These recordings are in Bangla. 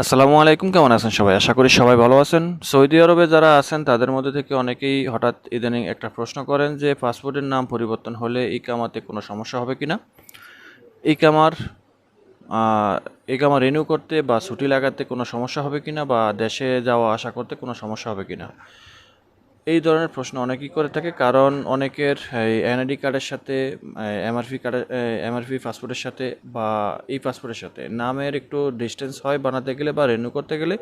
আসসালামু আলাইকুম, কেমন আছেন সবাই? আশা করি সবাই ভালো আছেন। সৌদি আরবে যারা আছেন, তাদের মধ্যে থেকে অনেকেই হঠাৎ ইদানিং একটা প্রশ্ন করেন যে, পাসপোর্টের নাম পরিবর্তন হলে ইকামাতে কোনো সমস্যা হবে কি না ইকামার ইকামা রিনিউ করতে বা ছুটি লাগাতে কোনো সমস্যা হবে কি না বা দেশে যাওয়া আশা করতে কোনো সমস্যা হবে কি না এই ধরনের প্রশ্ন অনেকেই করে থাকে, কারণ অনেকের এনআইডি কার্ডের সাথে এমআরপি কার্ডের এমআরপি পাসপোর্টের সাথে বা এই পাসপোর্টের সাথে নামের একটু ডিস্টেন্স হয় বানাতে গেলে বা রেনু করতে গেলে।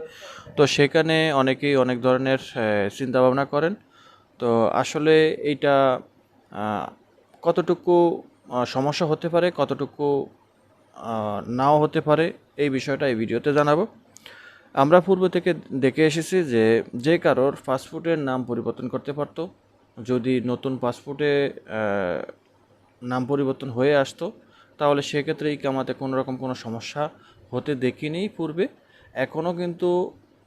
তো সেখানে অনেকেই অনেক ধরনের চিন্তা ভাবনা করেন। তো আসলে এইটা কতটুকু সমস্যা হতে পারে, কতটুকু নাও হতে পারে, এই বিষয়টা এই ভিডিওতে জানাব। আমরা পূর্ব থেকে দেখে এসেছি যে যে কারোর পাসপোর্টের নাম পরিবর্তন করতে পারতো, যদি নতুন পাসপোর্টে নাম পরিবর্তন হয়ে আসতো, তাহলে সেক্ষেত্রে ইকামাতে কোনো রকম কোনো সমস্যা হতে দেখিনি পূর্বে। এখনও কিন্তু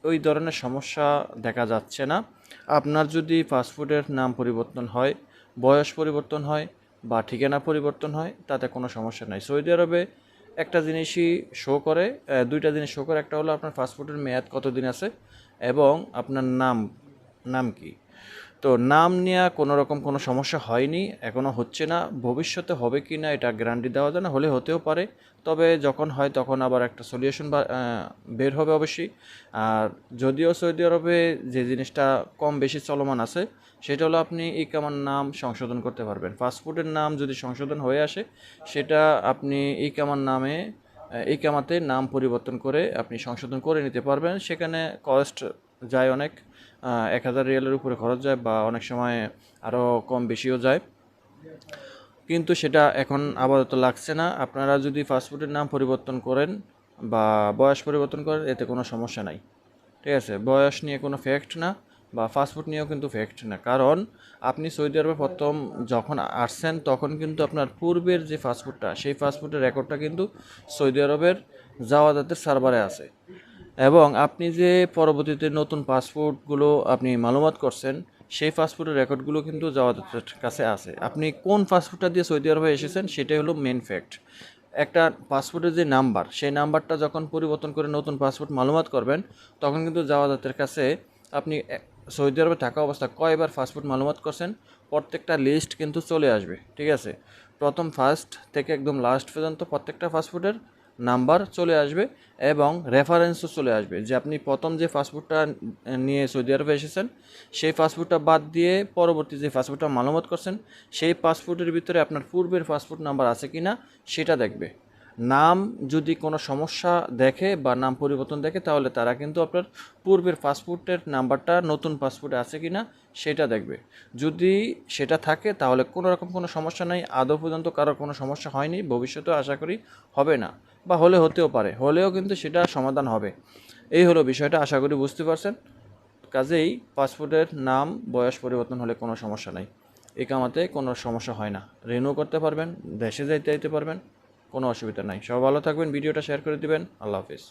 ওই ধরনের সমস্যা দেখা যাচ্ছে না। আপনার যদি পাসপোর্টের নাম পরিবর্তন হয়, বয়স পরিবর্তন হয় বা ঠিকানা পরিবর্তন হয়, তাতে কোনো সমস্যা নাই। সৌদি আরবে একটা জিনিসই শো করে দুইটা জিনিস শো করে, একটা হলো আপনার পাসপোর্টের মেয়াদ কতদিন আছে এবং আপনার নাম নাম কি? তো নাম নেওয়া কোনো রকম কোনো সমস্যা হয়নি এখনও হচ্ছে না। ভবিষ্যতে হবে কি না এটা গ্যারান্টি দেওয়া যায় না, হলে হতেও পারে। তবে যখন হয় তখন আবার একটা সলিউশন বের হবে অবশ্যই। আর যদিও সৌদি আরবে যে জিনিসটা কম বেশি চলমান আছে, সেটা হলো আপনি ইকামার নাম সংশোধন করতে পারবেন। ফাস্টফুডের নাম যদি সংশোধন হয়ে আসে, সেটা আপনি ইকামার নামে এই কামাতে নাম পরিবর্তন করে আপনি সংশোধন করে নিতে পারবেন। সেখানে কস্ট যায় অনেক। এক হাজার রিয়ালের উপরে খরচ যায় বা অনেক সময় আরও কম বেশিও যায়। কিন্তু সেটা এখন আপাতত লাগছে না। আপনারা যদি পাসপোর্টের নাম পরিবর্তন করেন বা বয়স পরিবর্তন করেন, এতে কোনো সমস্যা নাই। ঠিক আছে? বয়স নিয়ে কোনো ফ্যাক্ট না বা পাসপোর্ট নিয়েও কিন্তু ফ্যাক্ট না। কারণ আপনি সৌদি আরবে প্রথম যখন আসছেন, তখন কিন্তু আপনার পূর্বের যে পাসপোর্টটা সেই পাসপোর্টের রেকর্ডটা কিন্তু সৌদি আরবের জাওয়াদাতের সার্ভারে আছে। এবং আপনি যে পরবর্তীতে নতুন পাসপোর্টগুলো আপনি মালুমাত করছেন, সেই পাসপোর্টের রেকর্ডগুলো কিন্তু জাওয়াদাতের কাছে আছে। আপনি কোন পাসপোর্টটা দিয়ে সৌদি আরবে এসেছেন, সেটাই হলো মেন ফ্যাক্ট একটা পাসপোর্টের যে নাম্বার, সেই নাম্বারটা যখন পরিবর্তন করে নতুন পাসপোর্ট মালুমাত করবেন, তখন কিন্তু জাওয়াদাতের কাছে আপনি সৌদি আরবে থাকা অবস্থা কয়বার পাসপোর্ট মালুমাত করছেন, প্রত্যেকটা লিস্ট কিন্তু চলে আসবে, ঠিক আছে? প্রথম ফার্স্ট থেকে একদম লাস্ট পর্যন্ত প্রত্যেকটা পাসপোর্টের নাম্বার চলে আসবে এবং রেফারেন্সও চলে আসবে। যে আপনি প্রথম যে ফাস্টফুডটা নিয়ে সৌদি আরবে এসেছেন, সেই ফাস্টফুডটা বাদ দিয়ে পরবর্তী যে ফাস্টফুডটা মালামত করছেন, সেই ফাস্টফুডের ভিতরে আপনার পূর্বের ফাস্টফুড নাম্বার আছে কি না সেটা দেখবে। নাম যদি কোনো সমস্যা দেখে বা নাম পরিবর্তন দেখে, তাহলে তারা কিন্তু আপনার পূর্বের পাসপোর্টের নাম্বারটা নতুন পাসপোর্টে আছে কি না সেটা দেখবে। যদি সেটা থাকে, তাহলে কোনো রকম কোনো সমস্যা নাই। আদৌ পর্যন্ত কারোর কোনো সমস্যা হয়নি ভবিষ্যতে আশা করি হবে না। বা হলে হতেও পারে, হলেও কিন্তু সেটা সমাধান হবে। এই হলো বিষয়টা, আশা করি বুঝতে পারছেন। কাজেই পাসপোর্টের নাম, বয়স পরিবর্তন হলে কোনো সমস্যা নাই। একামাতে কোনো সমস্যা হয় না। রিনিউ করতে পারবেন, দেশে যাইতে যাইতে পারবেন। কোনো অসুবিধা নাই। সব ভালো থাকবেন ভিডিওটা শেয়ার করে দিবেন। আল্লাহ হাফিজ।